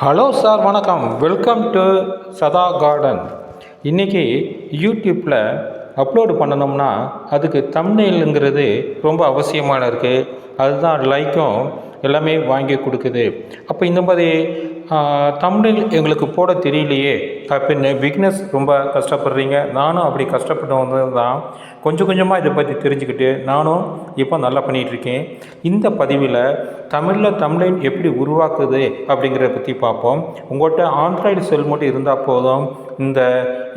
Hello sir வணக்கம். Welcome to சதா garden இன்றைக்கி யூடியூப்பில் அப்லோடு பண்ணணும்னா அதுக்கு தம்ப்நெயிலுங்கிறது ரொம்ப அவசியமான இருக்குது அதுதான் லைக்கும் எல்லாமே வாங்கி கொடுக்குது. அப்போ இந்த மாதிரி தமிழில் எங்களுக்கு போட தெரியலையே. அப்படின்னு பிக்னஸ் ரொம்ப கஷ்டப்படுறீங்க. நானும் அப்படி கஷ்டப்பட்டு வந்தது தான். கொஞ்சம் கொஞ்சமாக இதை பற்றி தெரிஞ்சுக்கிட்டு நானும் இப்போ நல்லா பண்ணிகிட்ருக்கேன் இந்த பதிவில் தமிழில் தம்ப்நெயில் எப்படி உருவாக்குது அப்படிங்கிறத பற்றி பார்ப்போம். உங்கள்கிட்ட ஆண்ட்ராய்டு செல் மட்டும் இருந்தால் போதும். இந்த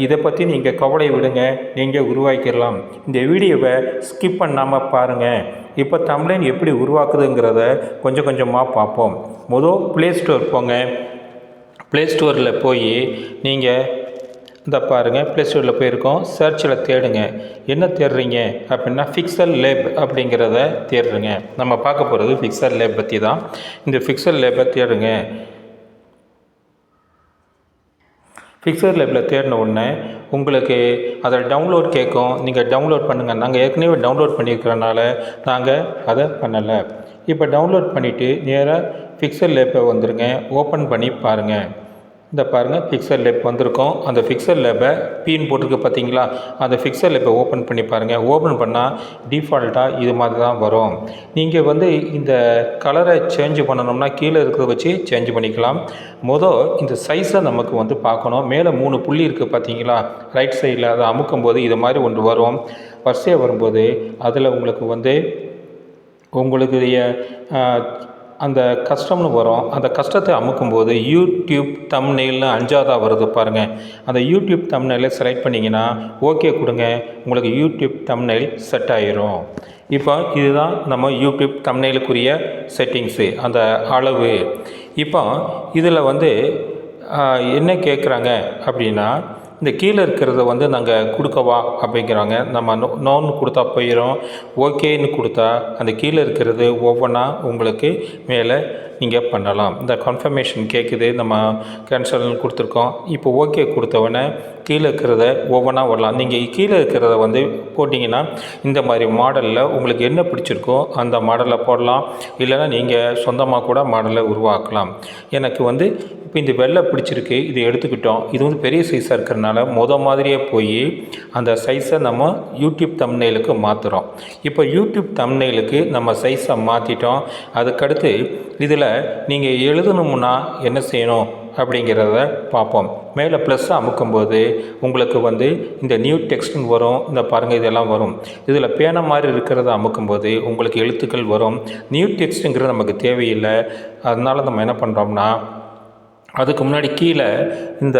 இதை பற்றி நீங்கள் கவலை விடுங்க. நீங்கள் உருவாக்கிடலாம். இந்த வீடியோவை ஸ்கிப் பண்ணாமல் பாருங்கள் இப்போ தமிழன் எப்படி உருவாக்குதுங்கிறத கொஞ்சம் கொஞ்சமாக பார்ப்போம். மொதல் ப்ளே ஸ்டோர் போங்க. ப்ளே ஸ்டோரில் போய் நீங்கள் இந்த பாருங்கள் ப்ளே ஸ்டோரில் போயிருக்கோம். சர்ச்சில் தேடுங்க. என்ன தேடுறீங்க? அப்படின்னா ஃபிக்சல் லேப் அப்படிங்கிறத தேடுறீங்க. நம்ம பார்க்க போகிறது ஃபிக்சல் லேப் பற்றி தான். இந்த ஃபிக்சல் லேப்பை தேடுங்க. ஃபிக்சர் லேபில் தேடின உடனே உங்களுக்கு அதை டவுன்லோட் கேட்கும். நீங்கள் டவுன்லோட் பண்ணுங்கள் நாங்கள் ஏற்கனவே டவுன்லோட் பண்ணியிருக்கிறனால நாங்கள் அதை பண்ணலை. இப்போ டவுன்லோட் பண்ணிவிட்டு நேராக ஃபிக்சர் லேப்பை வந்துடுங்க ஓப்பன் பண்ணி பாருங்கள் இந்த பாருங்கள் ஃபிக்சர் லேப் வந்திருக்கோம். அந்த ஃபிக்சர் லேப்பை பீன் போட்டிருக்கு பார்த்தீங்களா அந்த ஃபிக்சர் லேப்பை ஓப்பன் பண்ணி பாருங்கள் ஓப்பன் பண்ணால் டிஃபால்ட்டாக இது மாதிரி தான் வரும். நீங்கள் வந்து இந்த கலரை சேஞ்ச் பண்ணணும்னா கீழே இருக்கிறத வச்சு சேஞ்ச் பண்ணிக்கலாம். மொதல் இந்த சைஸை நமக்கு வந்து பார்க்கணும். மேலே மூணு புள்ளி இருக்குது பார்த்தீங்களா ரைட் சைடில் அதை அமுக்கும் போது இது மாதிரி ஒன்று வரும். வரிசையாக வரும்போது அதில் உங்களுக்கு வந்து உங்களுடைய அந்த கஷ்டம்னு வரும். அந்த கஷ்டத்தை அமுக்கும்போது யூடியூப் தம்னெயில்னு அஞ்சாவதாக வருது பாருங்கள் அந்த யூடியூப் தம்னெயிலை செலக்ட் பண்ணிங்கன்னா ஓகே கொடுங்க. உங்களுக்கு யூடியூப் தம்னெயில் செட் ஆயிரும். இப்போ இதுதான் நம்ம யூடியூப் தம்னெயிலுக்குரிய செட்டிங்ஸு அந்த அளவு. இப்போ இதில் வந்து என்ன கேட்குறாங்க அப்படின்னா இந்த கீழே இருக்கிறத வந்து நாங்கள் கொடுக்கவா அப்படிங்கிறாங்க. நம்ம நோ நோன்னு கொடுத்தா போயிடும் ஓகேன்னு கொடுத்தா அந்த கீழே இருக்கிறது ஒவ்வொன்றா உங்களுக்கு மேலே நீங்கள் பண்ணலாம். இந்த கன்ஃபர்மேஷன் கேட்குது நம்ம கேன்சல்னு கொடுத்துருக்கோம். இப்போ ஓகே கொடுத்தவொடனே கீழே இருக்கிறத ஒவ்வொன்றா வரலாம். நீங்கள் கீழே இருக்கிறத வந்து போட்டிங்கன்னா இந்த மாதிரி மாடலில் உங்களுக்கு என்ன பிடிச்சிருக்கோ அந்த மாடலில் போடலாம். இல்லைன்னா நீங்கள் சொந்தமாக கூட மாடலை உருவாக்கலாம். எனக்கு வந்து இப்போ இந்த வெள்ளை பிடிச்சிருக்கு இதை எடுத்துக்கிட்டோம். இது வந்து பெரிய சைஸாக இருக்கிறனால முத மாதிரியே போய் அந்த சைஸை நம்ம யூடியூப் தம்னைலுக்கு மாற்றுறோம் இப்போ யூடியூப் தம்னைலுக்கு நம்ம சைஸை மாற்றிட்டோம் அதுக்கடுத்து இதில் நீங்கள் எழுதணும்னா என்ன செய்யணும்? அப்படிங்கிறத பார்ப்போம். மேலே ப்ளஸ்ஸாக அமுக்கும்போது உங்களுக்கு வந்து இந்த நியூ டெக்ஸ்ட்னு வரும். இந்த பாருங்கள் இதெல்லாம் வரும். இதில் பேனை மாதிரி இருக்கிறத அமுக்கும்போது உங்களுக்கு எழுத்துக்கள் வரும். நியூ டெக்ஸ்ட்டுங்கிறது நமக்கு தேவையில்லை. அதனால் நம்ம என்ன பண்ணுறோம்னா அதுக்கு முன்னாடி கீழே இந்த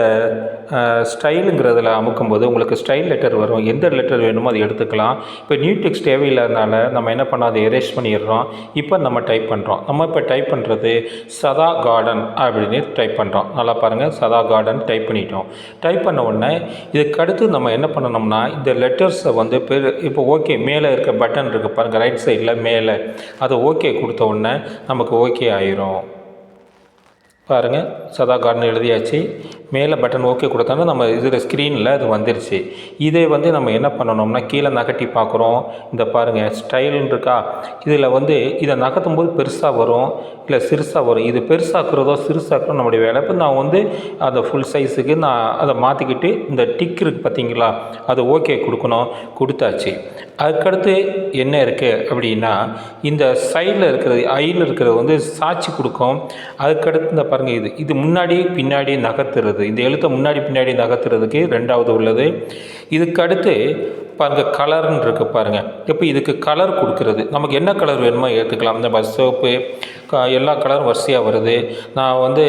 ஸ்டைலுங்கிறதுல அமுக்கும்போது உங்களுக்கு ஸ்டைல் லெட்டர் வரும். எந்த லெட்டர் வேணுமோ அதை எடுத்துக்கலாம். இப்போ நியூ டெக்ஸ்ட் தேவையில்லாதனால நம்ம என்ன பண்ணோம்? அதை எரேஸ் பண்ணிடுறோம். இப்போ நம்ம டைப் பண்ணுறோம் நம்ம இப்போ டைப் பண்ணுறது சதா கார்டன் அப்படின்னு டைப் பண்ணுறோம் நல்லா பாருங்கள் சதா கார்டன் டைப் பண்ணிட்டோம். டைப் பண்ண உடனே இதுக்கு அடுத்து நம்ம என்ன பண்ணணும்னா இந்த லெட்டர்ஸை வந்து பெரு இப்போ ஓகே மேலே இருக்க பட்டன் இருக்குது பாருங்கள் ரைட் சைடில் மேலே. அதை ஓகே கொடுத்த உடனே நமக்கு ஓகே ஆயிரும். பாருங்கள் சதா கார்டன் எழுதியாச்சு. மேலே பட்டன் ஓகே கொடுத்தோன்னா நம்ம இதில் ஸ்க்ரீனில் அது வந்துருச்சு. இதே வந்து நம்ம என்ன பண்ணணும்னா கீழே நகட்டி பார்க்குறோம். இந்த பாருங்கள் ஸ்டைல்னு இருக்கா? இதில் வந்து இதை நகர்த்தும் போது பெருசாக வரும் இல்லை சிறுசாக வரும். இது பெருசாக்குறதோ சிறுசாக்குறதோ நம்முடைய வேலை. இப்போ நான் வந்து அதை ஃபுல் சைஸுக்கு நான் அதை மாற்றிக்கிட்டு இந்த டிக் இருக்குது பார்த்தீங்களா அது ஓகே கொடுக்கணும். கொடுத்தாச்சு. அதுக்கடுத்து என்ன இருக்குது அப்படின்னா இந்த சைடில் இருக்கிறது ஐயில் இருக்கிறது வந்து சாட்சி கொடுக்கும். அதுக்கடுத்து இந்த பாருங்கள் இது. இது முன்னாடி பின்னாடி நகர்த்துறது. இந்த எழுத்தை முன்னாடி பின்னாடி நகர்த்துறதுக்கு ரெண்டாவது உள்ளது. இதுக்கு அடுத்து பாருங்கள் கலர்னு இருக்கு பாருங்கள் இப்போ இதுக்கு கலர் கொடுக்கறது. நமக்கு என்ன கலர் வேணுமோ ஏற்றுக்கலாம் இந்த பஸ் சோப்பு எல்லா கலரும் வரிசையாக வருது. நான் வந்து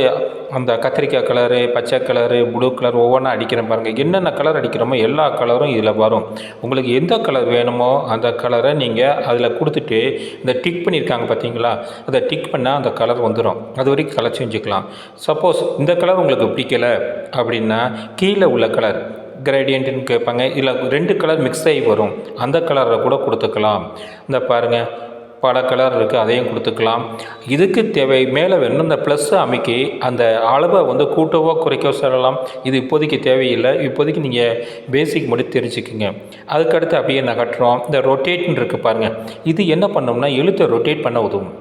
அந்த கத்திரிக்காய் கலரு பச்சை கலரு ப்ளூ கலர் ஒவ்வொன்றா அடிக்கிறேன் பாருங்கள் என்னென்ன கலர் அடிக்கிறோமோ எல்லா கலரும் இதில் வரும். உங்களுக்கு எந்த கலர் வேணுமோ அந்த கலரை நீங்கள் அதில் கொடுத்துட்டு இந்த டிக் பண்ணியிருக்காங்க பார்த்தீங்களா அதை டிக் பண்ணால் அந்த கலர் வந்துடும் அது வரைக்கும் கலர் செஞ்சுக்கலாம் சப்போஸ் இந்த கலர் உங்களுக்கு பிடிக்கல அப்படின்னா கீழே உள்ள கலர் கிரேடியன்ட்டுன்னு கேட்பாங்க. இல்லை ரெண்டு கலர் மிக்ஸ் ஆகி வரும். அந்த கலரை கூட கொடுத்துக்கலாம். இந்த பாருங்கள் பல கலர் இருக்குது அதையும் கொடுத்துக்கலாம். இதுக்கு தேவை மேலே வேணும் இந்த ப்ளஸ்ஸை அமைக்கி அந்த அளவை வந்து கூட்டவோ குறைக்கவோ சொல்லலாம். இது இப்போதைக்கு தேவையில்லை. இப்போதைக்கு நீங்கள் பேசிக் மட்டும் தெரிஞ்சுக்குங்க. அதுக்கடுத்து அப்படியே நகட்டுறோம் இந்த ரொட்டேட்னு இருக்குது பாருங்கள் இது என்ன பண்ணோம்னா எழுத்தை ரொட்டேட் பண்ண உதவும்.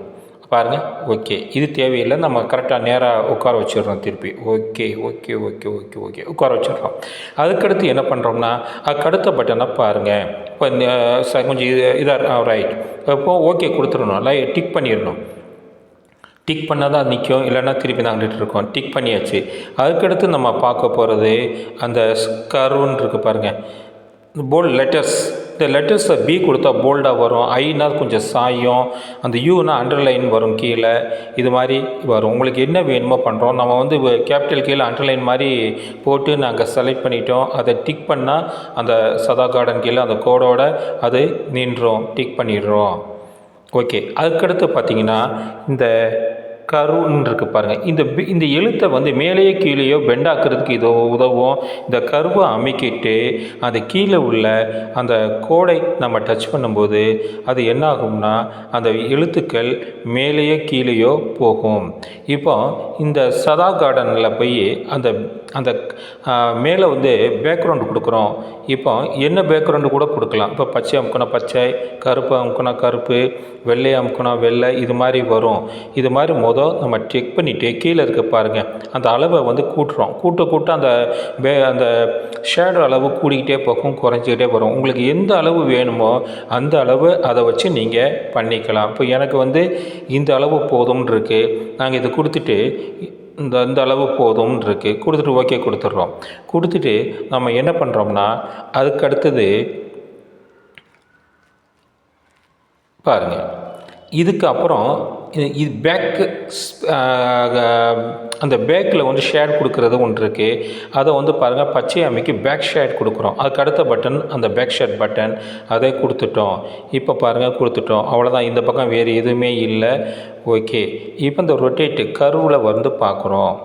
பாருங்கள் ஓகே. இது தேவையில்லை. நம்ம கரெக்டாக நேராக உட்கார வச்சிடுறோம் திருப்பி. Okay okay okay okay okay. உட்கார வச்சிடுறோம். அதுக்கடுத்து என்ன பண்ணுறோம்னா அதுக்கடுத்த பட்டனை பாருங்கள் இப்போ கொஞ்சம் இது இதாக ரைட் இப்போ ஓகே கொடுத்துடணும். லை டிக் பண்ணிடணும். டிக் பண்ணால் தான் நிற்கும் இல்லைன்னா திருப்பி நாங்கிட்டு இருக்கோம். டிக் பண்ணியாச்சு. அதுக்கடுத்து நம்ம பார்க்க போகிறது அந்த கருன்னு இருக்குது பாருங்கள் போல்ட் லெட்டர்ஸ் இந்த லெட்டர்ஸை பி கொடுத்தா போல்டாக வரும். ஐனா கொஞ்சம் சாயும். அந்த யூனா அண்டர்லைன் வரும் கீழே. இது மாதிரி வரும். உங்களுக்கு என்ன வேணுமோ பண்ணுறோம் நம்ம வந்து கேபிட்டல் கீழே அண்டர்லைன் மாதிரி போட்டு நாங்கள் செலக்ட் பண்ணிட்டோம். அதை டிக் பண்ணால் அந்த சதா கார்டன் கீழே அந்த கோடோட அது நின்றோம். டிக் பண்ணிடுறோம். ஓகே அதுக்கடுத்து பார்த்தீங்கன்னா இந்த கருன்னு இருக்கு பாருங்கள் இந்த இந்த எழுத்தை வந்து மேலேயோ கீழேயோ பெண்டாக்குறதுக்கு இதோ உதவும். இந்த கருவை அமைக்கிட்டு அது கீழே உள்ள அந்த கோடை நம்ம டச் பண்ணும்போது அது என்ன ஆகும்னா அந்த எழுத்துக்கள் மேலேயோ கீழேயோ போகும். இப்போ இந்த சதா கார்டனில் போய் அந்த அந்த மேலே வந்து பேக்ரவுண்டு கொடுக்குறோம். இப்போ என்ன பேக்ரவுண்டு கூட கொடுக்கலாம். இப்போ பச்சை அமுக்குனா பச்சை கருப்பு அமுக்குனா கருப்பு வெள்ளை அமுக்குனா வெள்ளை இது மாதிரி வரும். இது மாதிரி மொதல் நம்ம செக் பண்ணிவிட்டு கீழே இருக்க பாருங்கள் அந்த அளவை வந்து கூட்டுறோம். கூட்ட கூட்ட அந்த பே அந்த ஷேடோ அளவு கூடிக்கிட்டே போகும் குறைஞ்சிக்கிட்டே வரும். உங்களுக்கு எந்த அளவு வேணுமோ அந்த அளவு அதை வச்சு நீங்கள் பண்ணிக்கலாம். இப்போ எனக்கு வந்து இந்த அளவு போதும்னு இருக்குது நாங்கள் இதை கொடுத்துட்டு இந்த இந்த அளவு போதும்னு இருக்குது கொடுத்துட்டு ஓகே கொடுத்துட்றோம். கொடுத்துட்டு நம்ம என்ன பண்ணுறோம்னா அதுக்கு அடுத்தது பாருங்கள் இதுக்கு அப்புறம் இது- இது பேக்கு அந்த பேக்கில் வந்து ஷேட் கொடுக்குறது ஒன்று இருக்குது அதை வந்து பாருங்கள் பச்சை அமைக்கு பேக் ஷேட் கொடுக்குறோம். அதுக்கு அடுத்த பட்டன் அந்த பேக் ஷேட் பட்டன் அதை கொடுத்துட்டோம். இப்போ பாருங்கள் கொடுத்துட்டோம். அவ்வளோதான் இந்த பக்கம் வேறு எதுவுமே இல்லை. ஓகே இப்போ இந்த ரொட்டேட்டு கருவில் வந்து பார்க்குறோம்.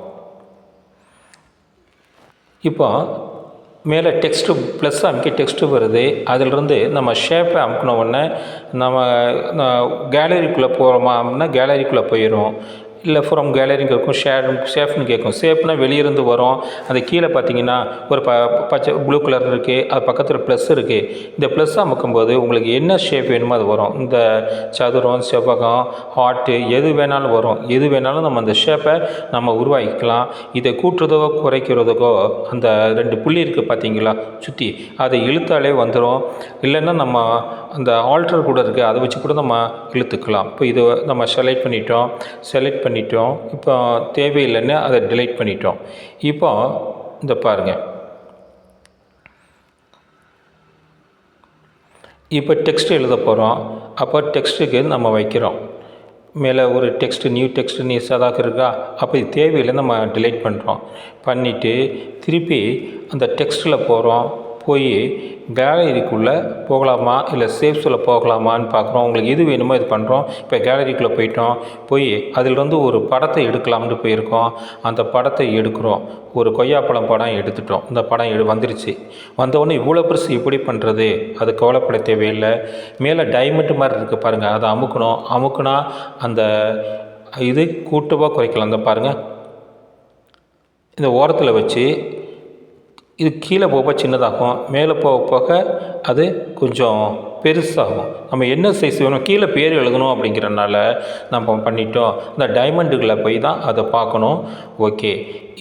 இப்போ மேலே டெக்ஸ்ட்டு ப்ளஸ் அமைக்க டெக்ஸ்ட்டு வருது. அதிலிருந்து நம்ம ஷேப்பை அமுக்கின உடனே நம்ம கேலரிக்குள்ளே போகிறோமா அப்படின்னா கேலரிக்குள்ளே போயிடும் இல்லை ஃப்ரம் கேலரிங்க இருக்கும் ஷேர் ஷேஃப்னு கேட்கும். ஷேப்னா வெளியிருந்து வரும். அந்த கீழே பார்த்தீங்கன்னா ஒரு ப பச்சை ப்ளூ கலர் இருக்குது அது பக்கத்தில் ப்ளஸ் இருக்குது இந்த ப்ளஸ் அமுக்கும்போது உங்களுக்கு என்ன ஷேப் வேணுமோ அது வரும். இந்த சதுரம் செவ்வகம் ஹார்ட்டு எது வேணாலும் வரும். எது வேணாலும் நம்ம அந்த ஷேப்பை நம்ம உருவாக்கிக்கலாம். இதை கூட்டுறதோ குறைக்கிறதுக்கோ அந்த ரெண்டு புள்ளி இருக்குது பார்த்தீங்களா? சுற்றி அதை இழுத்தாலே வந்துடும் இல்லைன்னா நம்ம அந்த ஆல்டர் கூட இருக்குது அதை வச்சு கூட நம்ம இழுத்துக்கலாம். இப்போ இது நம்ம செலக்ட் பண்ணிட்டோம். செலக்ட் பண்ணி பண்ணிட்டோம். இப்போ தேவையில்லைன்னு அதை டிலைட் பண்ணிட்டோம். இப்போ இந்த பாருங்கள் இப்போ டெக்ஸ்ட் எழுத போகிறோம் அப்போ டெக்ஸ்ட்டுக்கு நம்ம வைக்கிறோம். மேலே ஒரு டெக்ஸ்ட்டு நியூ டெக்ஸ்ட் நீ சதாக்கு இருக்கா? அப்போ தேவையில்லை நம்ம டிலைட் பண்ணுறோம் பண்ணிவிட்டு திருப்பி அந்த டெக்ஸ்ட்டில் போகிறோம் போய் கேலரிக்குள்ளே போகலாமா? இல்லை சேஃப்ஸில் போகலாமான்னு பார்க்குறோம். உங்களுக்கு எது வேணுமோ இது பண்ணுறோம் இப்போ கேலரிக்குள்ளே போயிட்டோம். போய் அதிலிருந்து ஒரு படத்தை எடுக்கலாம்னு போயிருக்கோம். அந்த படத்தை எடுக்கிறோம். ஒரு கொய்யாப்பழம் படம் எடுத்துட்டோம். இந்த படம் எடு வந்துருச்சு. வந்தவொடனே இவ்வளோ பெருசு எப்படி பண்ணுறது அது கவலைப்பட தேவையில்லை. மேலே டைமண்ட் மாதிரி இருக்குது பாருங்கள் அதை அமுக்கணும். அமுக்குனா அந்த இது கூட்டுவாக குறைக்கலாம். இந்த பாருங்கள் இந்த ஓரத்தில் வச்சு இது கீழே போக சின்னதாகும் மேலே போக போக அது கொஞ்சம் பெருசாகும். நம்ம என்ன சைஸ் வேணும் கீழே பேர் எழுதணும் அப்படிங்கிறனால நம்ம பண்ணிட்டோம். இந்த டைமண்டுகளை போய் தான் அதை பார்க்கணும். ஓகே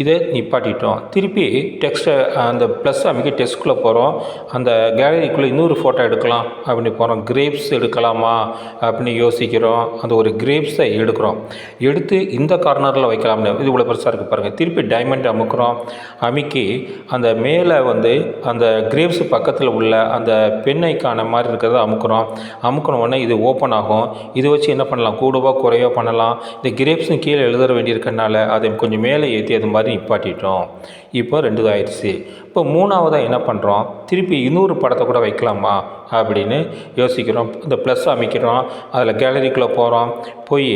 இதை நிப்பாட்டிட்டோம். திருப்பி டெக்ஸ்ட்டை அந்த ப்ளஸ் அமைக்க டெஸ்ட்குள்ளே போகிறோம் அந்த கேலரிக்குள்ளே இன்னொரு ஃபோட்டோ எடுக்கலாம். அப்படின்னு போகிறோம் கிரேப்ஸ் எடுக்கலாமா? அப்படின்னு யோசிக்கிறோம். அந்த ஒரு கிரேப்ஸை எடுக்கிறோம். எடுத்து இந்த கார்னரில் வைக்கலாம்னு. இது இவ்வளோ பெருசாக இருக்குது பாருங்கள் திருப்பி டைமண்ட் அமுக்கிறோம். அமுக்கி அந்த மேலே வந்து அந்த கிரேப்ஸ் பக்கத்தில் உள்ள அந்த பெண்ணைக்கான ஐக்கான மாதிரி இருக்கிறத அமுக்கிறோம். அமுக்கின உடனே இது ஓப்பன் ஆகும். இதை வச்சு என்ன பண்ணலாம்? கூடவோ குறையோ பண்ணலாம்? இந்த கிரேப்ஸும் கீழே எழுத வேண்டியிருக்கனால அதை கொஞ்சம் மேலே ஏற்றி அது மாதிரி நிப்பாட்டிட்டோம். இப்போ ரெண்டு ஆயிடுச்சு. இப்போ மூணாவதாக என்ன பண்ணுறோம் திருப்பி இன்னொரு படத்தை கூட வைக்கலாமா? அப்படின்னு யோசிக்கிறோம். இந்த ப்ளஸ் அமைக்கிறோம். அதில் கேலரிக்குள்ளே போகிறோம் போய்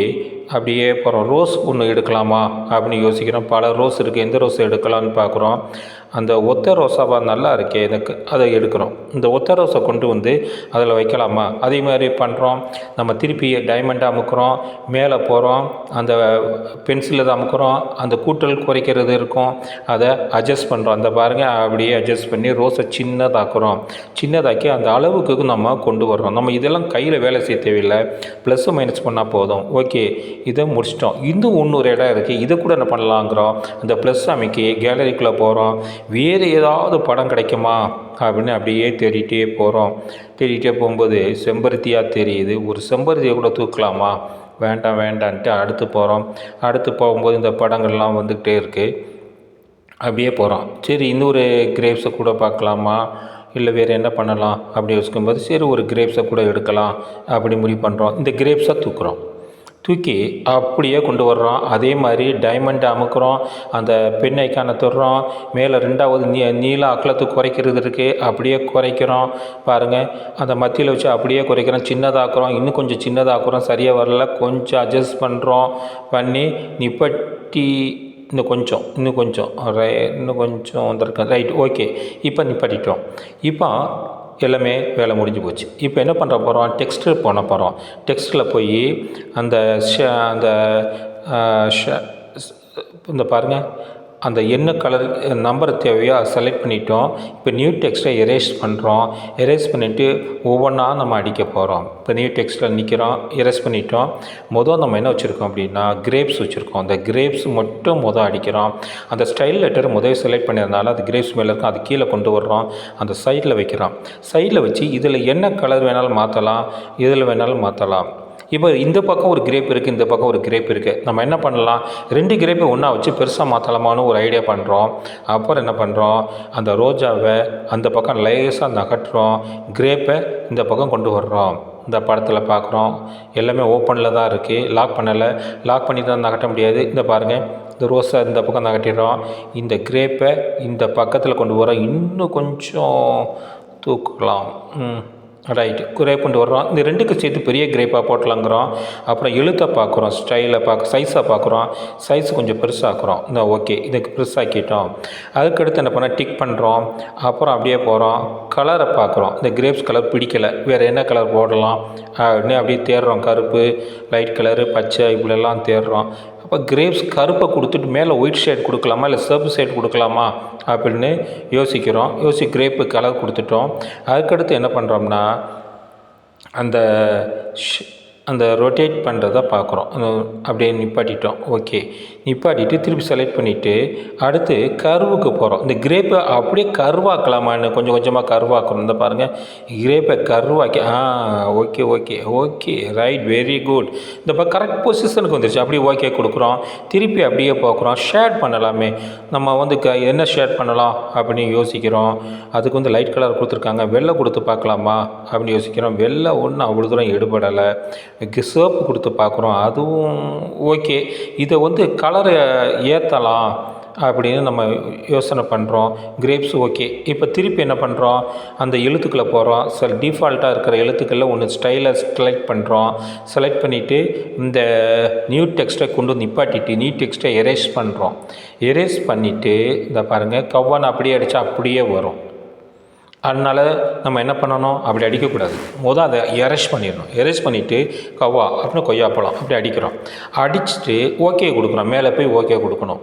அப்படியே போகிறோம் ரோஸ் ஒன்று எடுக்கலாமா? அப்படின்னு யோசிக்கிறோம். பல ரோஸ் இருக்குது எந்த ரோஸ் எடுக்கலாம்னு பார்க்குறோம் அந்த ஒத்த ரோசாவா நல்லா இருக்கே. எனக்கு அதை எடுக்கிறோம். இந்த ஒத்த ரோஸை கொண்டு வந்து அதில் வைக்கலாமா? அதே மாதிரி பண்ணுறோம் நம்ம திருப்பி டைமண்டாக அமுக்கிறோம். மேலே போகிறோம் அந்த பென்சிலில் தான் அமுக்கிறோம். அந்த கூட்டல் குறைக்கிறது இருக்கும். அதை அட்ஜஸ்ட் பண்ணுறோம் அந்த பாருங்கள் அப்படியே அட்ஜஸ்ட் பண்ணி ரோஸை சின்னதாக்குறோம். சின்னதாக்கி அந்த அளவுக்கு நம்ம கொண்டு வர்றோம். நம்ம இதெல்லாம் கையில் வேலை செய்ய தேவையில்லை. ப்ளஸ் மைனஸ் பண்ணால் போதும். ஓகே இதை முடிச்சிட்டோம். இன்னும் இன்னொரு இடம் இருக்குது இதை கூட என்ன பண்ணலாங்கிறோம். அந்த ப்ளஸ் அமைக்கி கேலரிக்குள்ளே போகிறோம் வேறு ஏதாவது படம் கிடைக்குமா? அப்படின்னு அப்படியே தேடிட்டே போகிறோம் தேடிட்டே போகும்போது செம்பருத்தியாக தெரியுது. ஒரு செம்பருத்தியை கூட தூக்கலாமா? வேண்டாம் வேண்டான்ட்டு அடுத்து போகிறோம் அடுத்து போகும்போது இந்த படங்கள்லாம் வந்துக்கிட்டே இருக்குது அப்படியே போகிறோம் சரி இன்னொரு கிரேப்ஸை கூட பார்க்கலாமா? இல்லை வேறு என்ன பண்ணலாம்? அப்படி யோசிக்கும்போது சரி ஒரு கிரேப்ஸை கூட எடுக்கலாம் அப்படி முடிவு பண்ணுறோம் இந்த கிரேப்ஸை தூக்குறோம். தூக்கி அப்படியே கொண்டு வர்றோம் அதே மாதிரி டைமண்டை அமுக்குறோம். அந்த பெண் ஐக்கானை தொடுறோம். மேலே ரெண்டாவது நீ நீள அகலத்தை குறைக்கிறது இருக்குது அப்படியே குறைக்கிறோம். பாருங்கள் அந்த மத்தியில் வச்சு அப்படியே குறைக்கிறோம். சின்னதாக்குறோம். இன்னும் கொஞ்சம் சின்னதாக்குறோம். சரியாக வரல. கொஞ்சம் அட்ஜஸ்ட் பண்ணுறோம் பண்ணி நிப்பட்டி இன்னும் கொஞ்சம் இன்னும் கொஞ்சம். ரை இன்னும் கொஞ்சம் வந்திருக்கேன் ரைட் ஓகே. இப்போ நிப்பாட்டிட்டோம். இப்போ எல்லாமே வேலை முடிஞ்சு போச்சு. இப்போ என்ன பண்ணுற போகிறோம் டெக்ஸ்டில் போன போகிறோம் டெக்ஸ்டில் போய் அந்த ஷ அந்த ஷ இந்த பாருங்கள் அந்த என்ன கலர் நம்பர் தேவையோ அதை செலக்ட் பண்ணிட்டோம். இப்போ நியூ டெக்ஸ்ட்டை எரேஸ் பண்ணுறோம் எரேஸ் பண்ணிவிட்டு ஒவ்வொன்றா நம்ம அடிக்க போகிறோம் இப்போ நியூ டெக்ஸ்ட்டில் நிற்கிறோம் எரேஸ் பண்ணிட்டோம். மொதல் நம்ம என்ன வச்சுருக்கோம் அப்படின்னா கிரேப்ஸ் வச்சுருக்கோம். அந்த கிரேப்ஸ் மட்டும் மொதல் அடிக்கிறோம். அந்த ஸ்டைல் லெட்டர் முதல் செலக்ட் பண்ணியிருந்தாலும் அது கிரேப்ஸ் மேலே இருக்கும் அது கீழே கொண்டு வர்றோம். அந்த சைடில் வைக்கிறோம். சைடில் வச்சு இதில் என்ன கலர் வேணாலும் மாற்றலாம் இதில் வேணாலும் மாற்றலாம் இப்போ இந்த பக்கம் ஒரு கிரேப் இருக்குது இந்த பக்கம் ஒரு கிரேப் இருக்குது நம்ம என்ன பண்ணலாம்? ரெண்டு கிரேப்பை ஒன்றா வச்சு பெருசாக மாற்றலாமான்னு ஒரு ஐடியா பண்ணுறோம் அப்புறம் என்ன பண்ணுறோம் அந்த ரோஜாவை அந்த பக்கம் லேசாக நகட்டுறோம் கிரேப்பை இந்த பக்கம் கொண்டு வர்றோம். இந்த படத்தில் பார்க்குறோம் எல்லாமே ஓப்பனில் தான் இருக்குது லாக் பண்ணலை. லாக் பண்ணி தான் நகட்ட முடியாது. இந்த பாருங்கள் இந்த ரோஸை இந்த பக்கம் நகட்டிடுறோம் இந்த கிரேப்பை இந்த பக்கத்தில் கொண்டு வரோம் இன்னும் கொஞ்சம் தூக்கலாம். ம் ரைட்டு கிரேப் வர்றோம். இந்த ரெண்டுக்கு சேர்த்து பெரிய கிரேப்பாக போட்டலாங்கிறோம். அப்புறம் எழுத்தை பார்க்குறோம். ஸ்டைலை பார்க்க சைஸாக பார்க்குறோம். சைஸ் கொஞ்சம் பெருசாக்குறோம். இந்த ஓகே இதுக்கு பெருசாக்கிட்டோம். அதுக்கடுத்து என்ன பண்ணால் டிக் பண்ணுறோம் அப்புறம் அப்படியே போகிறோம் கலரை பார்க்குறோம். இந்த கிரேப்ஸ் கலர் பிடிக்கலை. வேறு என்ன கலர் போடலாம்? அப்படின்னு அப்படியே தேடுறோம். கருப்பு லைட் கலரு பச்சை இப்படிலாம் தேடுறோம். அப்போ கிரேப்ஸ் கருப்பை கொடுத்துட்டு மேலே ஒயிட் ஷேட் கொடுக்கலாமா? இல்லை சர்ப்பு ஷேட் கொடுக்கலாமா? அப்படின்னு யோசிக்கிறோம். யோசி கிரேப்பு கலர் கொடுத்துட்டோம். அதுக்கடுத்து என்ன பண்ணுறோம்னா அந்த அந்த ரொட்டேட் பண்ணுறத பார்க்குறோம். அப்படியே நிப்பாட்டிட்டோம். ஓகே நிப்பாட்டிட்டு திருப்பி செலக்ட் பண்ணிவிட்டு அடுத்து கருவுக்கு போகிறோம் இந்த கிரேப்பை அப்படியே கருவாக்கலாமான்னு கொஞ்சம் கொஞ்சமாக கருவாக்கணும். இந்த பாருங்கள் கிரேப்பை கருவாக்கி ஆ okay okay okay right very good இந்த இப்போ கரெக்ட் பொசிஷனுக்கு வந்துருச்சு. அப்படியே ஓகே கொடுக்குறோம். திருப்பி அப்படியே பார்க்குறோம். ஷேட் பண்ணலாமே. நம்ம வந்து க என்ன ஷேட் பண்ணலாம் அப்படின்னு யோசிக்கிறோம். அதுக்கு வந்து லைட் கலர் கொடுத்துருக்காங்க. வெள்ளை கொடுத்து பார்க்கலாமா அப்படின்னு யோசிக்கிறோம். வெள்ளை ஒன்றும் அவ்வளோ தூரம் எடுபடலை. சிவப்பு கொடுத்து பார்க்குறோம் அதுவும் ஓகே. இதை வந்து கலரை ஏற்றலாம் அப்படின்னு நம்ம யோசனை பண்ணுறோம் கிரேப்ஸ் ஓகே. இப்போ திருப்பி என்ன பண்ணுறோம் அந்த எழுத்துக்களை போகிறோம் சில டிஃபால்ட்டாக இருக்கிற எழுத்துக்களில் ஒன்று ஸ்டைலை செலக்ட் பண்ணுறோம் செலக்ட் பண்ணிவிட்டு இந்த நியூ டெக்ஸ்ட்டை கொண்டு வந்து நிப்பாட்டிட்டு நியூ டெக்ஸ்ட்டை எரேஸ் பண்ணுறோம் எரேஸ் பண்ணிவிட்டு இந்த பாருங்கள் கவ்வான் அப்படியே அடித்தா அப்படியே வரும். அதனால் நம்ம என்ன பண்ணணும்? அப்படி அடிக்கக்கூடாது. மொதல் அதை எரேஸ் பண்ணிடணும். எரேஸ் பண்ணிவிட்டு கவ்வா அப்படின்னு கொய்யாப்பழம் அப்படி அடிக்கிறோம். அடிச்சுட்டு ஓகே கொடுக்குறோம். மேலே போய் ஓகே கொடுக்கணும்.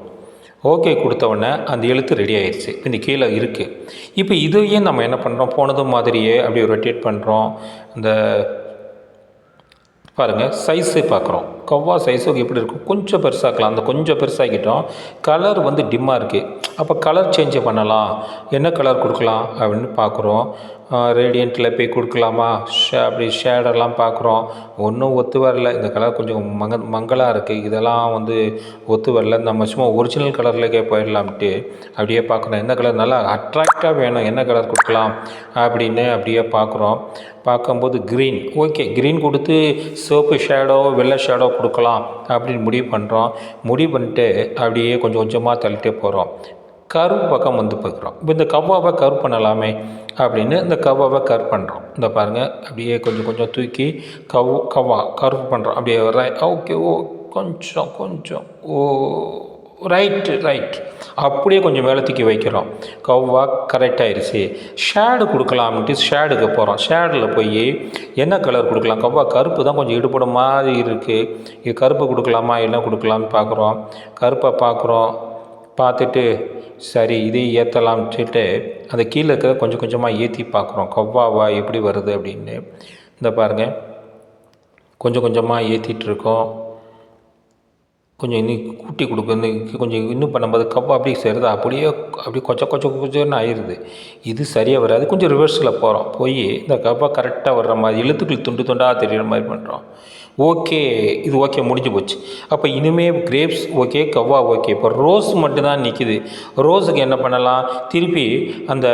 ஓகே கொடுத்தவொடனே அந்த எழுத்து ரெடி ஆயிடுச்சு. இந்த கீழே இருக்குது இப்போ இதையே நம்ம என்ன பண்ணுறோம் போனதும் மாதிரியே அப்படி ரொட்டேட் பண்ணுறோம் இந்த பாருங்கள் சைஸு பார்க்குறோம். கவ்வா சைஸுக்கு எப்படி இருக்கும்? கொஞ்சம் பெருசாக்கலாம் அந்த கொஞ்சம் பெருசாகிட்டோம். கலர் வந்து டிம்மாக இருக்குது அப்போ கலர் சேஞ்சு பண்ணலாம். என்ன கலர் கொடுக்கலாம் அப்படின்னு பார்க்குறோம். ரேடியண்ட்டில் போய் கொடுக்கலாமா? ஷே அப்படி ஷேடெல்லாம் பார்க்குறோம். ஒன்றும் ஒத்து வரல. இந்த கலர் கொஞ்சம் மங்க மங்கலாக இருக்குது இதெல்லாம் வந்து ஒத்து வரல. நம்ம சும்மா ஒரிஜினல் கலர்லேயே போயிடலாம்ட்டு அப்படியே பார்க்குறோம் என்ன கலர் நல்லா அட்ராக்டாக வேணும். என்ன கலர் கொடுக்கலாம்? அப்படின்னு அப்படியே பார்க்குறோம். பார்க்கும்போது க்ரீன் ஓகே க்ரீன் கொடுத்து சிவப்பு ஷேடோ வெள்ளை ஷேடோ கொடுக்கலாம் அப்படின்னு முடிவு பண்ணுறோம் முடிவு பண்ணிட்டு அப்படியே கொஞ்சம் கொஞ்சமாக தள்ளிட்டே போகிறோம் கருவு பக்கம் வந்து பார்க்குறோம் இப்போ இந்த கவ்வாவை கரு பண்ணலாமே அப்படின்னு இந்த கவ்வாவை கர் பண்ணுறோம் இந்த பாருங்கள் அப்படியே கொஞ்சம் கொஞ்சம் தூக்கி கவ் கவ்வா கரு பண்ணுறோம் அப்படியே ரை ஓகே ஓ கொஞ்சம் கொஞ்சம் ஓ ரைட்டு ரைட் அப்படியே கொஞ்சம் மேலே தூக்கி வைக்கிறோம். கவ்வா கரெக்ட் ஆயிடுச்சு ஷேடு கொடுக்கலாம்ட்டு ஷேடுக்கு போகிறோம் ஷேடில் போய் என்ன கலர் கொடுக்கலாம்? கவ்வா கருப்பு தான் கொஞ்சம் ஈடுபட மாதிரி இருக்குது இது கருப்பு கொடுக்கலாமா? என்ன கொடுக்கலாம்னு பார்க்குறோம். கருப்பை பார்க்குறோம். பார்த்துட்டு சரி இதை ஏற்றலாம்னு சொல்லிட்டு அந்த கீழே இருக்கிற கொஞ்சம் கொஞ்சமாக ஏற்றி பார்க்குறோம். கவ்வாவா எப்படி வருது அப்படின்னு. இந்த பாருங்கள் கொஞ்சம் கொஞ்சமாக ஏற்றிட்டுருக்கோம் கொஞ்சம் இன்னும் கூட்டி கொடுக்குறது கொஞ்சம் இன்னும் பண்ணும்போது கவ்வா அப்படியே சேருது. அப்படியே அப்படியே கொச்ச கொச்ச கொச்சன்னு ஆயிடுது இது சரியாக வராது. கொஞ்சம் ரிவர்ஸில் போகிறோம் போய் இந்த கப்பை கரெக்டாக வர்ற மாதிரி எழுத்துக்கள் துண்டு துண்டாக தெரியுற மாதிரி பண்ணுறோம் ஓகே இது ஓகே முடிஞ்சு போச்சு. அப்போ இனிமேல் கிரேப்ஸ் ஓகே கவ்வா ஓகே இப்போ ரோஸ் மட்டும்தான் நிற்கிது ரோஸுக்கு என்ன பண்ணலாம்? திருப்பி அந்த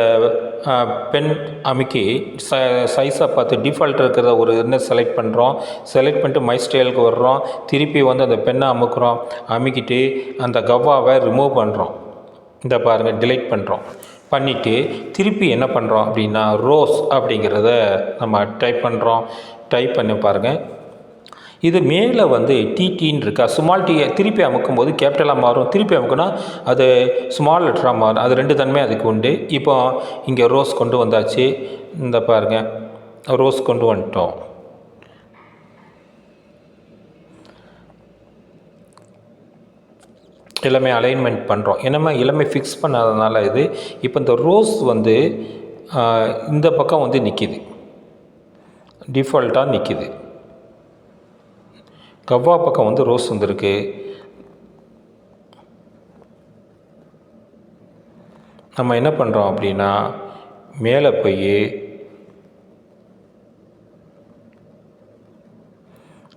பென் அமைக்கி ச சைஸாக பார்த்து டிஃபால்ட் இருக்கிறத ஒரு என்ன செலக்ட் பண்ணுறோம் செலக்ட் பண்ணிட்டு மை ஸ்டைலுக்கு வர்றோம். திருப்பி வந்து அந்த பெண்ணை அமுக்கிறோம். அமுக்கிட்டு அந்த கவ்வாவை ரிமூவ் பண்ணுறோம் இந்த பாருங்கள் டிலைட் பண்ணுறோம் பண்ணிவிட்டு திருப்பி என்ன பண்ணுறோம் அப்படின்னா ரோஸ் அப்படிங்கிறத நம்ம டைப் பண்ணுறோம் டைப் பண்ணி பாருங்கள் இது மேலே வந்து டிடின்னு இருக்கா? ஸ்மால் டீயை திருப்பி அமுக்கும் போது கேபிட்டலாக மாறும். திருப்பி அமுக்குனா அது ஸ்மால் லெட்டராக மாறும். அது ரெண்டு தன்மை அதுக்கு உண்டு. இப்போ இங்கே ரோஸ் கொண்டு வந்தாச்சு. இந்த பாருங்க. ரோஸ் கொண்டு வந்துட்டோம். எல்லாமே அலைன்மெண்ட் பண்ணுறோம் என்னமே எல்லாமே ஃபிக்ஸ் பண்ணாதனால இது. இப்போ இந்த ரோஸ் வந்து இந்த பக்கம் வந்து நிற்கிது டிஃபால்ட்டாக நிற்கிது கவ்வா பக்கம் வந்து ரோஸ் வந்திருக்கு. நம்ம என்ன பண்ணுறோம் அப்படின்னா மேலே போய்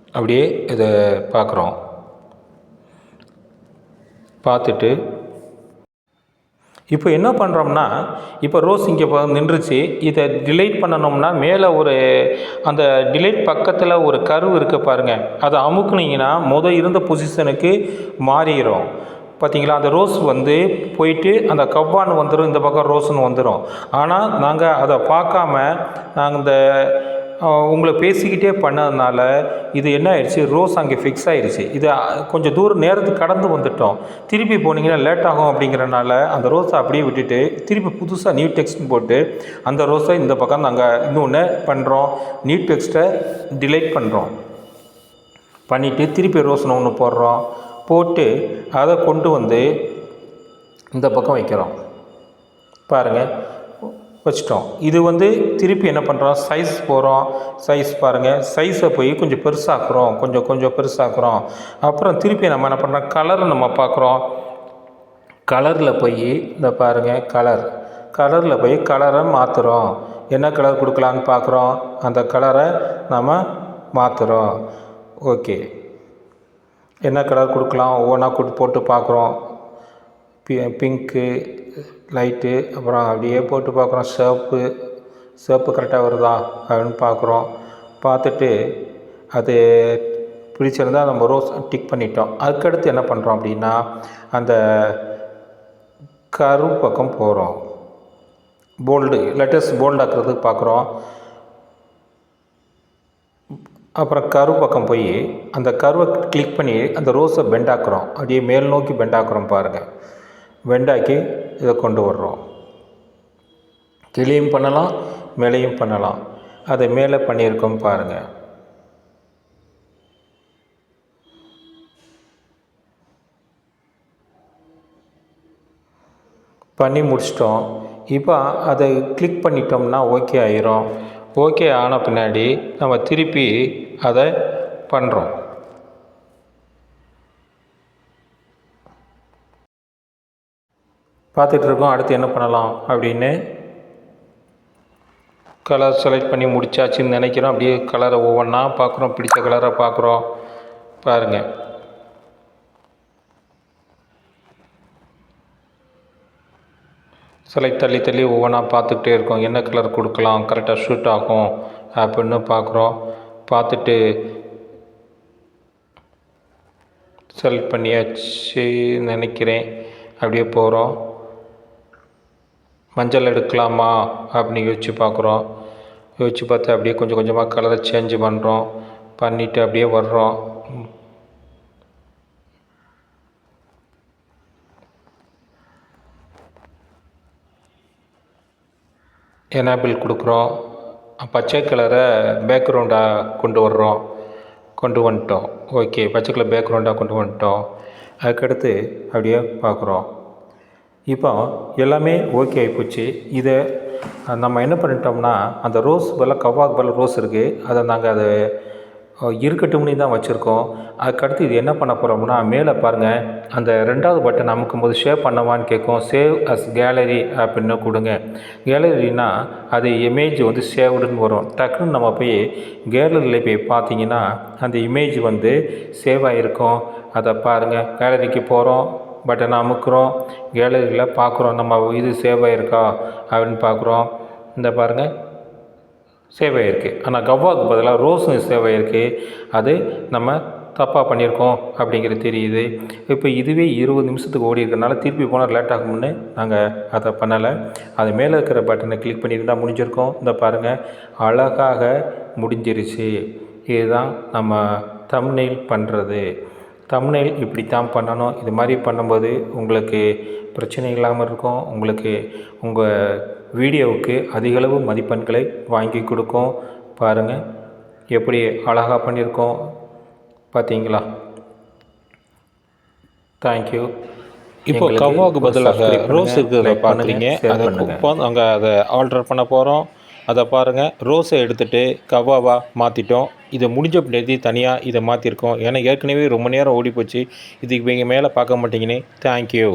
அப்படியே இதை பார்க்குறோம். பார்த்துட்டு இப்போ என்ன பண்ணுறோம்னா இப்போ ரோஸ் இங்கே இப்போ நின்றுச்சு. இதை டிலைட் பண்ணணும்னா மேலே ஒரு அந்த டிலைட் பக்கத்தில் ஒரு கருவு இருக்குது பாருங்கள் அதை அமுக்குனீங்கன்னா முதல் இருந்த பொசிஷனுக்கு மாறிடும் பார்த்தீங்களா அந்த ரோஸ் வந்து போயிட்டு அந்த கவ்வான்னு வந்துடும் இந்த பக்கம் ரோஸ்னு வந்துடும் ஆனால் நாங்கள் அதை பார்க்காம நாங்கள் இந்த உங்களை பேசிக்கிட்டே பண்ணதுனால இது என்ன ஆயிடுச்சு? ரோஸ் அங்கே ஃபிக்ஸ் ஆயிடுச்சு. இது கொஞ்சம் தூரம் நேரத்துக்கு கடந்து வந்துட்டோம். திருப்பி போனீங்கன்னா லேட் ஆகும் அப்படிங்கிறனால அந்த ரோஸை அப்படியே விட்டுட்டு திருப்பி புதுசாக நியூ டெக்ஸ்ட்னு போட்டு அந்த ரோஸை இந்த பக்கம் நாங்கள் இன்னொன்று பண்ணுறோம் நியூ டெக்ஸ்ட்டை டிலைட் பண்ணுறோம் பண்ணிவிட்டு திருப்பி ரோஸ்னு ஒன்று போடுறோம். போட்டு அதை கொண்டு வந்து இந்த பக்கம் வைக்கிறோம். பாருங்கள் வச்சிட்டோம். இது வந்து திருப்பி என்ன பண்ணுறோம் சைஸ் போகிறோம் சைஸ் பாருங்கள் சைஸை போய் கொஞ்சம் பெருசாக்குறோம். கொஞ்சம் கொஞ்சம் பெருசாக்குறோம். அப்புறம் திருப்பி நம்ம என்ன பண்ணுறோம் கலரை நம்ம பார்க்குறோம். கலரில் போய் இந்த பாருங்கள் கலர் கலரில் போய் கலரை மாற்றுறோம் என்ன கலர் கொடுக்கலான்னு பார்க்குறோம்? அந்த கலரை நம்ம மாற்றுறோம் ஓகே என்ன கலர் கொடுக்கலாம்? ஒவ்வொன்றா கொடுத்து போட்டு பார்க்குறோம். பி பிங்க்கு லைட்டு அப்புறம் அப்படியே போட்டு பார்க்குறோம். சிவப்பு சிவப்பு கரெக்டாக வருதா அப்படின்னு பார்க்குறோம். பார்த்துட்டு அது பிடிச்சிருந்தா நம்ம ரோஸ் டிக் பண்ணிட்டோம். அதுக்கடுத்து என்ன பண்ணுறோம் அப்படின்னா அந்த கரு பக்கம் போகிறோம். போல்டு லெட்டர்ஸ் போல்டாக்குறதுக்கு பார்க்குறோம். அப்புறம் கரு பக்கம் போய் அந்த கருவை கிளிக் பண்ணி அந்த ரோஸை பெண்டாக்குறோம் அப்படியே மேல் நோக்கி பெண்டாக்குறோம் பாருங்கள் பெண்டாக்கி இதை கொண்டு வர்றோம். கீழேயும் பண்ணலாம் மேலேயும் பண்ணலாம். அதை மேலே பண்ணியிருக்கோம் பாருங்கள் பண்ணி முடிச்சிட்டோம். இப்போ அதை கிளிக் பண்ணிட்டோம்னா ஓகே ஆயிரும். ஓகே ஆன பின்னாடி நம்ம திருப்பி அதை பண்ணுறோம் பார்த்துட்டு இருக்கோம் அடுத்து என்ன பண்ணலாம் அப்படின்னு. கலர் செலக்ட் பண்ணி முடிச்சாச்சுன்னு நினைக்கிறோம். அப்படியே கலரை ஒவ்வொன்றா பார்க்குறோம். பிடிச்ச கலரை பார்க்குறோம். பாருங்கள் செலக்ட் தள்ளி தள்ளி ஒவ்வொன்றா பார்த்துக்கிட்டே இருக்கோம். என்ன கலர் கொடுக்கலாம்? கரெக்டாக ஷூட் ஆகும் அப்படின்னு பார்க்குறோம். பார்த்துட்டு செலக்ட் பண்ணியாச்சு நினைக்கிறேன். அப்படியே போகிறோம் மஞ்சள் எடுக்கலாமா அப்படின்னு யோசிச்சு பார்க்குறோம். யோசிச்சு பார்த்து அப்படியே கொஞ்சம் கொஞ்சமாக கலரை சேஞ்ச் பண்ணுறோம் பண்ணிவிட்டு அப்படியே வர்றோம். எனாபிள் கொடுக்குறோம். பச்சை கலரை பேக்ரவுண்டாக கொண்டு வர்றோம். கொண்டு வந்துட்டோம். ஓகே பச்சை கலர் பேக்ரவுண்டாக கொண்டு வந்துட்டோம். அதுக்கடுத்து அப்படியே பார்க்குறோம். இப்போ எல்லாமே ஓகே ஆகிப்போச்சு இதை நம்ம என்ன பண்ணிட்டோம்னா அந்த ரோஸ் பதிலாக கவ்வாக்கு பதில் ரோஸ் இருக்குது அதை நாங்கள் அதை இருக்கட்டும்னு தான் வச்சுருக்கோம். அதுக்கடுத்து இது என்ன பண்ண போகிறோம்னா மேலே பாருங்கள் அந்த ரெண்டாவது பட்டன் அமுக்கும் போது ஷேவ் பண்ணவான்னு கேட்கும். சேவ் அஸ் கேலரி அப்படின்னு கொடுங்க. கேலரினா அது இமேஜ் வந்து சேவ்டுன்னு வரும். டக்குன்னு நம்ம போய் கேலரியில் போய் பார்த்தீங்கன்னா அந்த இமேஜ் வந்து சேவ் ஆகிருக்கும் அதை பாருங்கள் கேலரிக்கு போகிறோம் பட்டனை அமுக்குறோம் கேலரியில் பார்க்குறோம் நம்ம இது சேவ் ஆகிருக்கா அப்படின்னு பார்க்குறோம். இந்த பாருங்கள் சேவ் ஆகிருக்கு ஆனால் கவ்வாக்கு பதிலாக ரோஸும் சேவ் ஆகிருக்கு அது நம்ம தப்பாக பண்ணியிருக்கோம் அப்படிங்கிறது தெரியுது. இப்போ இதுவே இருபது நிமிஷத்துக்கு ஓடி இருக்கிறனால திருப்பி போனால் லேட் ஆகும்னு நாங்கள் அதை பண்ணலை. அது மேலே இருக்கிற பட்டனை கிளிக் பண்ணியிருந்தால் முடிஞ்சிருக்கோம். இந்த பாருங்கள் அழகாக முடிஞ்சிருச்சு. இதுதான் நம்ம தமிழில் பண்ணுறது தம்ப்நெயில் இப்படி தான் பண்ணணும். இது மாதிரி பண்ணும்போது உங்களுக்கு பிரச்சனை இல்லாமல் இருக்கும். உங்களுக்கு உங்கள் வீடியோவுக்கு அதிகளவு மதிப்பெண்களை வாங்கி கொடுக்கும். பாருங்கள் எப்படி அழகாக பண்ணியிருக்கோம். பார்த்தீங்களா தேங்க்யூ இப்போ கவ்வாவுக்கு பதிலாக ரோஸ் இருக்கிறத பார்க்குறீங்க. அதை அங்கே அதை ஆல்டர் பண்ண போகிறோம் அதை பாருங்கள் ரோஸை எடுத்துகிட்டு கவ்வாவாக மாற்றிட்டோம் இதை முடிஞ்ச பின்னாடி தனியாக இதை மாற்றிருக்கோம் ஏன்னா ஏற்கனவே ரொம்ப நேரம் ஓடி போச்சு இதுக்கு இங்கே மேலே பார்க்க மாட்டீங்கன்னு தேங்க்யூ